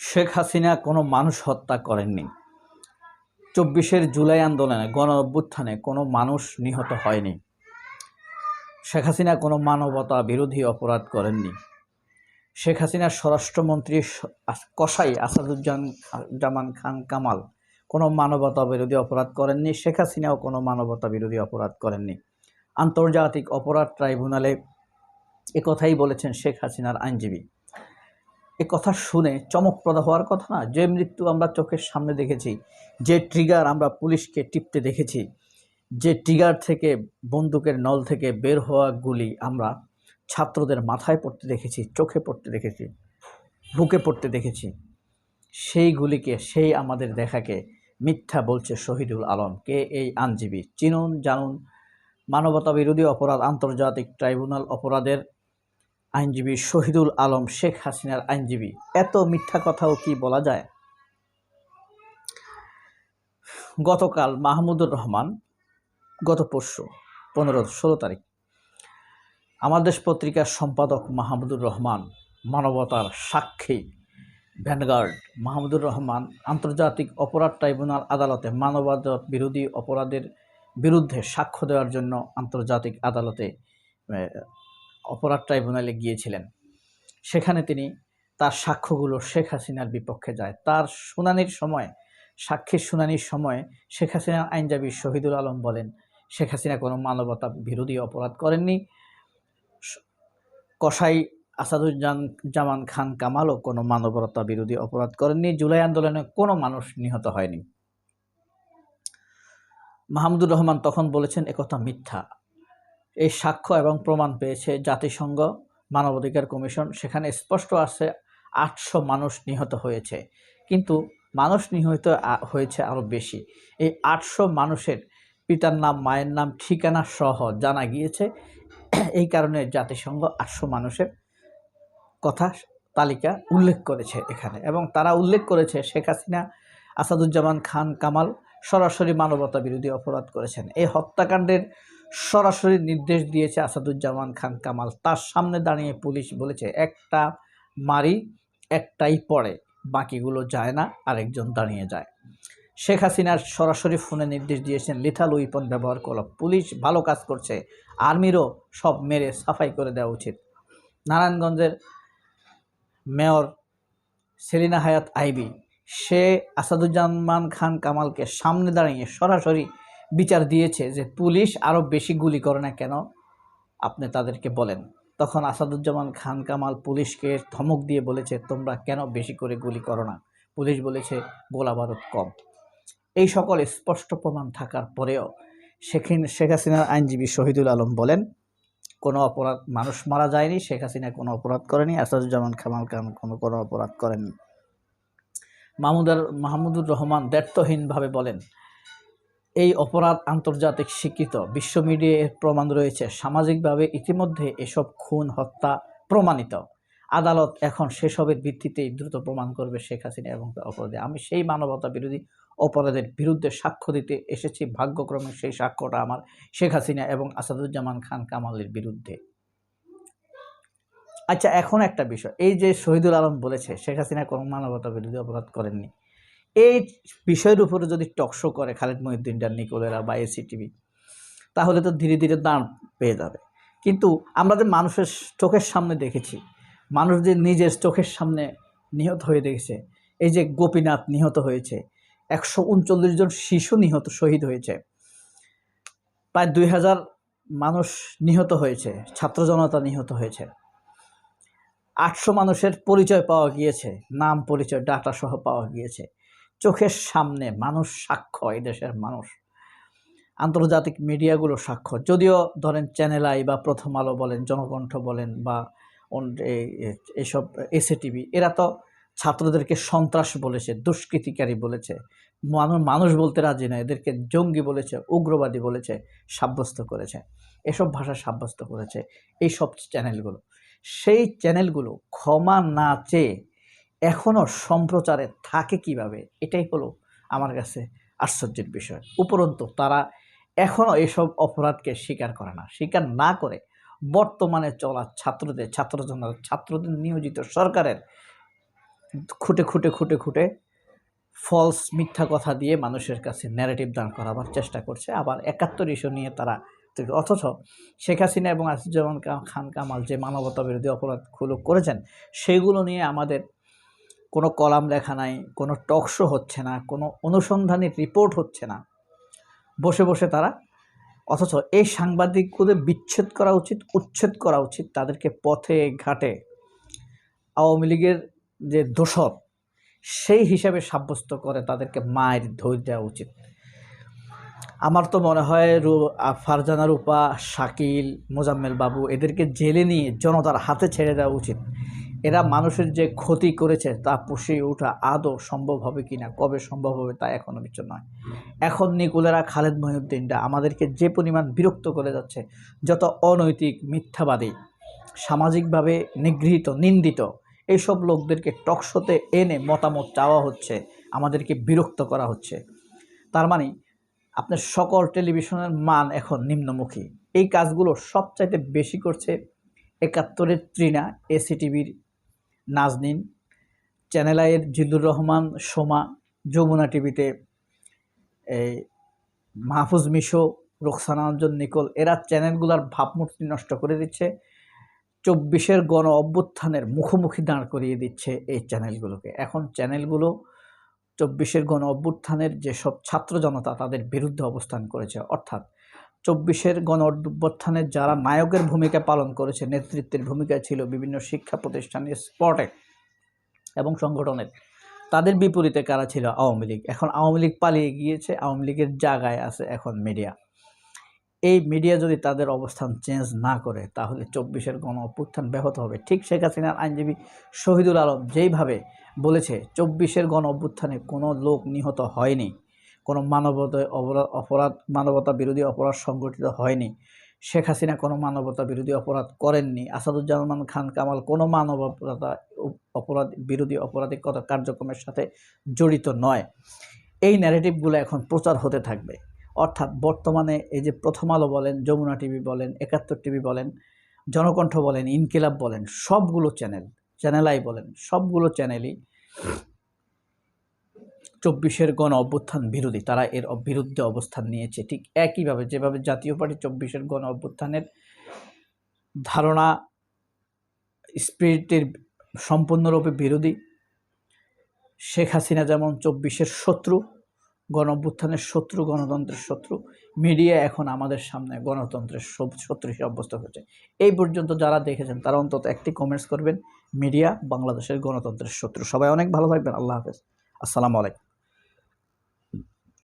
শেখ হাসিনা কোনো মানুষ হত্যা করেননি। চব্বিশের জুলাই আন্দোলনে গণ অভ্যুত্থানে কোনো মানুষ নিহত হয়নি। শেখ হাসিনা কোনো মানবতা বিরোধী অপরাধ করেননি। শেখ হাসিনার স্বরাষ্ট্রমন্ত্রী কসাই আসাদুজ্জান জামান খান কামাল কোনো মানবতা বিরোধী অপরাধ করেননি। শেখ হাসিনাও কোনো মানবতা বিরোধী অপরাধ করেননি। আন্তর্জাতিক অপরাধ ট্রাইব্যুনালে একথাই বলেছেন শেখ হাসিনার আইনজীবী। এ কথা শুনে চমকপ্রদ হওয়ার কথা না, যে মৃত্যু আমরা চোখের সামনে দেখেছি, যে ট্রিগার আমরা পুলিশকে টিপতে দেখেছি, যে ট্রিগার থেকে বন্দুকের নল থেকে বের হওয়া গুলি আমরা ছাত্রদের মাথায় পড়তে দেখেছি, চোখে পড়তে দেখেছি, বুকে পড়তে দেখেছি। সেই গুলিকে, সেই আমাদের দেখাকে মিথ্যা বলছে শহীদুল আলম। কে এই আইনজীবী? চিনুন, জানুন মানবতা বিরোধী অপরাধ, আন্তর্জাতিক ট্রাইব্যুনাল অপরাধের আইনজীবী শহীদুল আলম, শেখ হাসিনার আইনজীবী। এত মিথ্যা কথাও কি বলা যায়? গতকাল মাহমুদুর রহমান, গত পরশু, পনেরো, ষোলো তারিখ, আমার দেশ পত্রিকার সম্পাদক মাহমুদুর রহমান মানবতার সাক্ষী, ভ্যানগার্ড। মাহমুদুর রহমান আন্তর্জাতিক অপরাধ ট্রাইব্যুনাল আদালতে মানবতা বিরোধী অপরাধের বিরুদ্ধে সাক্ষ্য দেওয়ার জন্য আন্তর্জাতিক আদালতে অপরাধ ট্রাইব্যুনালে গিয়েছিলেন। সেখানে তিনি তার সাক্ষ্যগুলো শেখ হাসিনার বিপক্ষে যায়। তার শুনানির সময়, সাক্ষীর শুনানির সময় শেখ হাসিনার আইনজীবী শহীদুল আলম বলেন, শেখ হাসিনা কোনো মানবতা বিরোধী অপরাধ করেননি। কসাই আসাদুজ্জান জামান খান কামালও কোনো মানবতা বিরোধী অপরাধ করেননি। জুলাই আন্দোলনে কোনো মানুষ নিহত হয়নি। মাহমুদুর রহমান তখন বলেছেন একথা মিথ্যা। এই সাক্ষ্য এবং প্রমাণ পেয়েছে জাতিসংঘ মানবাধিকার কমিশন। সেখানে স্পষ্ট আছে, আটশো মানুষ নিহত হয়েছে। কিন্তু মানুষ নিহত হয়েছে আরও বেশি। এই আটশো মানুষের পিতার নাম, মায়ের নাম, ঠিকানা সহ জানা গিয়েছে। এই কারণে জাতিসংঘ আটশো মানুষের কথা, তালিকা উল্লেখ করেছে এখানে। এবং তারা উল্লেখ করেছে, শেখ হাসিনা, আসাদুজ্জামান খান, কামাল সরাসরি মানবতা বিরোধী অপরাধ করেছেন। এই হত্যাকাণ্ডের সরাসরি নির্দেশ দিয়েছে আসাদুজ্জামান খান কামাল। তার সামনে দাঁড়িয়ে পুলিশ বলেছে, একটা মারি, একটাই পড়ে, বাকিগুলো যায় না, আরেকজন দাঁড়িয়ে যায়। শেখ হাসিনার সরাসরি ফোনে নির্দেশ দিয়েছেন, লিথাল উইপন ব্যবহার করো, পুলিশ ভালো কাজ করছে, আর্মিরও সব মেরে সাফাই করে দেওয়া উচিত। নারায়ণগঞ্জের মেয়র সেলিনা হায়াত আইবি, সে আসাদুজ্জামান খান কামালকে সামনে দাঁড়িয়ে সরাসরি বিচার দিয়েছে যে পুলিশ আরও বেশি গুলি করে না কেন? আপনি তাদেরকে বলেন। তখন আসাদুজ্জামান খান কামাল পুলিশকে ধমক দিয়ে বলেছে, তোমরা কেন বেশি করে গুলি করো না? পুলিশ বলেছে, গোলা কম। এই সকল স্পষ্ট প্রমাণ থাকার পরেও সেখানে শেখ হাসিনার আইনজীবী শহীদুল আলম বলেন, কোনো অপরাধ, মানুষ মারা যায়নি, শেখ হাসিনা কোনো অপরাধ করেনি, আসাদুজ্জামান খামাল খান কোনো কোনো অপরাধ করেননি। মাহমুদার, মাহমুদুর রহমান দ্ব্যর্থহীনভাবে বলেন এই অপরাধ আন্তর্জাতিক স্বীকৃত। বিশ্ব মিডিয়ায় প্রমাণ রয়েছে, সামাজিকভাবে ইতিমধ্যে এসব খুন, হত্যা প্রমাণিত। আদালত এখন সেসবের ভিত্তিতেই দ্রুত প্রমাণ করবে শেখ হাসিনা এবং অপরাধে। আমি সেই মানবতা বিরোধী অপরাধের বিরুদ্ধে সাক্ষ্য দিতে এসেছি, ভাগ্যক্রমে সেই সাক্ষ্যটা আমার শেখ হাসিনা এবং আসাদুজ্জামান খান কামালের বিরুদ্ধে। আচ্ছা এখন একটা বিষয়। এই যে শহীদুল আলম বলেছে, শেখ হাসিনা কোনো মানবতা বিরোধী অপরাধ করেননি। এই বিষয়ের উপরে যদি টকশো করে খালেদ মহিউদ্দিন ডান, নিকোলেরা বা এসিটিভি, তাহলে তো ধীরে ধীরে দাঁড় পেয়ে যাবে। কিন্তু আমরা যে মানুষের চোখের সামনে দেখেছি, মানুষ যে নিজের চোখের সামনে নিহত হয়ে দেখেছে, এই যে গোপীনাথ নিহত হয়েছে, একশো উনচল্লিশ জন শিশু নিহত, শহীদ হয়েছে, প্রায় দুই হাজার মানুষ নিহত হয়েছে, ছাত্র জনতা নিহত হয়েছে। আটশো মানুষের পরিচয় পাওয়া গিয়েছে, নাম পরিচয়, ডাটা সহ পাওয়া গিয়েছে। চোখের সামনে মানুষ সাক্ষ্য, এই দেশের মানুষ। আন্তর্জাতিক মিডিয়াগুলো সাক্ষ্য। যদিও ধরেন চ্যানেল আই বা প্রথম আলো বলেন, জনকণ্ঠ বলেন বা অন- এই- এ- এসব এসএ টিভি এরা তো ছাত্রদেরকে সন্ত্রাস বলেছে, দুষ্কৃতিকারী বলেছে মানুষ মানুষ বলতে রাজি না এদেরকে জঙ্গি বলেছে, উগ্রবাদী বলেছে, সাব্যস্ত করেছে। এসব ভাষা সাব্যস্ত করেছে এই সব চ্যানেলগুলো। সেই চ্যানেলগুলো ক্ষমা না চেয়ে এখনও সম্প্রচারে থাকে কীভাবে? এটাই হলো আমার কাছে আশ্চর্যের বিষয়। উপরন্তু, তারা এখনও এসব অপরাধকে স্বীকার করে না। স্বীকার না করে বর্তমানে চলা ছাত্রদের ছাত্রজনতা ছাত্রদের নিয়োজিত সরকারের খুঁটে খুঁটে খুঁটে খুঁটে ফলস মিথ্যা কথা দিয়ে মানুষের কাছে ন্যারেটিভ দাঁড় করাবার চেষ্টা করছে। আবার একাত্তর ইস্যু নিয়ে তারা অথচ শেখ হাসিনা এবং আসিফুজ্জামান কা- খান কামাল যে মানবতা বিরোধী অপরাধগুলো করেছেন, সেগুলো নিয়ে আমাদের কোনো কলাম লেখা নাই, কোনো টকশো হচ্ছে না, কোনো অনুসন্ধানী রিপোর্ট হচ্ছে না। বসে বসে তারা, অথচ এই সাংবাদিকদের বিচ্ছেদ করা উচিত, উচ্ছেদ করা উচিত, তাদেরকে পথে ঘাটে। আওয়ামী লীগের যে দোষর, সেই হিসাবে সাব্যস্ত করে তাদেরকে মায়ের ধৈর্য দেওয়া উচিত। আমার তো মনে হয় রু ফারজানা রূপা, শাকিল, মোজাম্মেল বাবু, এদেরকে জেলে নিয়ে জনতার হাতে ছেড়ে দেওয়া উচিত। এরা মানুষের যে ক্ষতি করেছে তা পুষিয়ে ওঠা আদৌ সম্ভব হবে কি না কবে সম্ভব হবে তা এখনও কিছু নয়। এখন নিকুলেরা, খালেদ মহিউদ্দিনরা আমাদেরকে যে পরিমাণ বিরক্ত করে যাচ্ছে, যত অনৈতিক, মিথ্যাবাদী, সামাজিকভাবে নিগৃহীত, নিন্দিত এইসব লোকদেরকে টকশোতে এনে মতামত চাওয়া হচ্ছে, আমাদেরকে বিরক্ত করা হচ্ছে। তার মানে আপনার সকল টেলিভিশনের মান এখন নিম্নমুখী। এই কাজগুলো সবচাইতে বেশি করছে একাত্তরের ত্রিনা, এসিটিভির নাজনিন চ্যানেল আইয়ের জিল্লুর রহমান, সোমা, যমুনা টিভিতে এই মাহফুজ মিশো রোকসানাঞ্জন নিকোল, এরা চ্যানেলগুলোর ভাবমূর্তি নষ্ট করে দিচ্ছে। চব্বিশের গণ অভ্যুত্থানের মুখোমুখি দাঁড় করিয়ে দিচ্ছে এই চ্যানেলগুলোকে। এখন চ্যানেলগুলো চব্বিশের গণ অভ্যুত্থানের যেসব ছাত্র জনতা তাদের বিরুদ্ধে অবস্থান করেছে, অর্থাৎ চব্বিশের গণ অভ্যুত্থানের যারা নায়কের ভূমিকা পালন করেছে, নেতৃত্বের ভূমিকা ছিল বিভিন্ন শিক্ষা প্রতিষ্ঠানের স্পটে এবং সংগঠনের। তাদের বিপরীতে কারা ছিল? আওয়ামী লীগ। এখন আওয়ামী লীগ পালিয়ে গিয়েছে, আওয়ামী লীগের জায়গায় আছে এখন মিডিয়া। এই মিডিয়া যদি তাদের অবস্থান চেঞ্জ না করে, তাহলে চব্বিশের গণ অভ্যুত্থান ব্যাহত হবে। ঠিক শেখ হাসিনার আইনজীবী শহীদুল আলম যেইভাবে বলেছে, চব্বিশের গণ অভ্যুত্থানে কোনো লোক নিহত হয়নি। কোনো মানবতায় অপরাধ অপরাধ, মানবতা বিরোধী অপরাধ সংগঠিত হয়নি। শেখ হাসিনা কোনো মানবতা বিরোধী অপরাধ করেননি। আসাদুজ্জামান খান কামাল কোনো মানবতা অপরাধ, বিরোধী অপরাধিক কত কার্যক্রমের সাথে জড়িত নয়। এই ন্যারেটিভগুলো এখন প্রচার হতে থাকবে। অর্থাৎ বর্তমানে এই যে প্রথম আলো বলেন, যমুনা টিভি বলেন, একাত্তর টিভি বলেন, জনকণ্ঠ বলেন, ইনকিলাব বলেন, সবগুলো চ্যানেল চ্যানেলাই বলেন, সবগুলো চ্যানেলই চব্বিশের গণ অভ্যুত্থান বিরোধী, তারা এর বিরুদ্ধে অবস্থান নিয়েছে। ঠিক একইভাবে যেভাবে জাতীয় পার্টি চব্বিশের গণ অভ্যুত্থানের ধারণা, স্পিরিটের সম্পূর্ণরূপে বিরোধী, শেখ হাসিনা যেমন চব্বিশের শত্রু, গণ অভ্যুত্থানের শত্রু, গণতন্ত্রের শত্রু, মিডিয়া এখন আমাদের সামনে গণতন্ত্রের শত্রু হিসেবে অভ্যস্ত হচ্ছে এই পর্যন্ত যারা দেখেছেন, তারা অন্তত একটি কমেন্টস করবেন, মিডিয়া বাংলাদেশের গণতন্ত্রের শত্রু। সবাই অনেক ভালো থাকবেন, আল্লাহ হাফেজ। আসসালামু আলাইকুম।